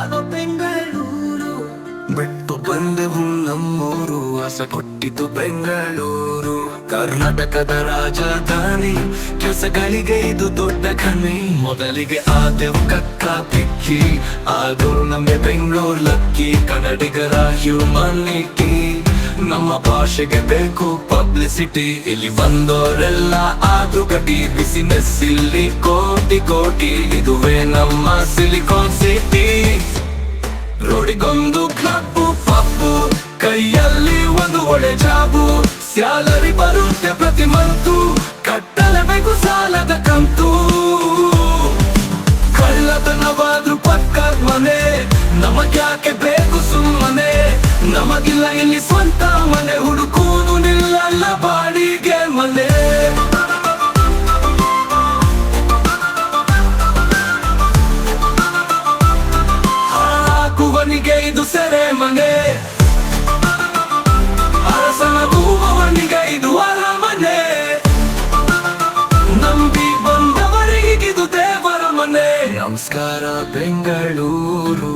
Hello Bengaluru. ಬಿಟ್ಟು ಬಂದೆವು ನಮ್ಮೂರು. ಆಸೆ ಕೊಟ್ಟಿದ್ದು ಬೆಂಗಳೂರು. ಕರ್ನಾಟಕದ ರಾಜಧಾನಿ. ಕೆಲಸಗಳಿಗೆ ಇದು ದೊಡ್ಡ ಕಣಿ ಮೊದಲಿಗೆ ಆದೆವು ಕಕ್ಕ ಪಿಕ್ಕಿ ಆದರೂ ನಮಗೆ ಬೆಂಗಳೂರು ಲಕ್ಕಿ. ಕನ್ನಡಿಗರ ಹ್ಯೂಮನಿಟಿ ನಮ್ಮ ಭಾಷೆಗೆ ಬೇಕು ಪಬ್ಲಿಸಿಟಿ ಇಲ್ಲಿ ಬಂದೋರೆಲ್ಲ ಆದ್ರೂ ಕಟಿ ಬಿಸಿನೆಸ್ ಇಲ್ಲಿ ಕೋಟಿ ಕೋಟಿ. ಇದುವೇ ನಮ್ಮ ಸಿಲಿಕಾನ್ ಸಿಟಿ ಸ್ಯಾಲರಿ ಬರುತ್ತೆ ಪ್ರತಿ ಮಂತು ಕಟ್ಟಲೇಬೇಕು ಸಾಲದ ಕಂತು. ಕಳ್ಳತನವಾದ್ರು ಪಕ್ಕದ ಮನೆ. ನಮಗ್ಯಾಕೆ ಬೇಕು ಸುಮ್ಮನೆ? ನಮಗಿಲ್ಲ ಇಲ್ಲಿ ಸ್ವಂತ ಮನೆ. ಹುಡುಕೂನು ನಿಲ್ಲಲ್ಲ ಬಾಡಿಗೆ ಮನೆ. ಹಾಕುವನಿಗೆ ಇದು ಸೆರೆ ಮನೆ ನಮಸ್ಕಾರ ಬೆಂಗಳೂರು.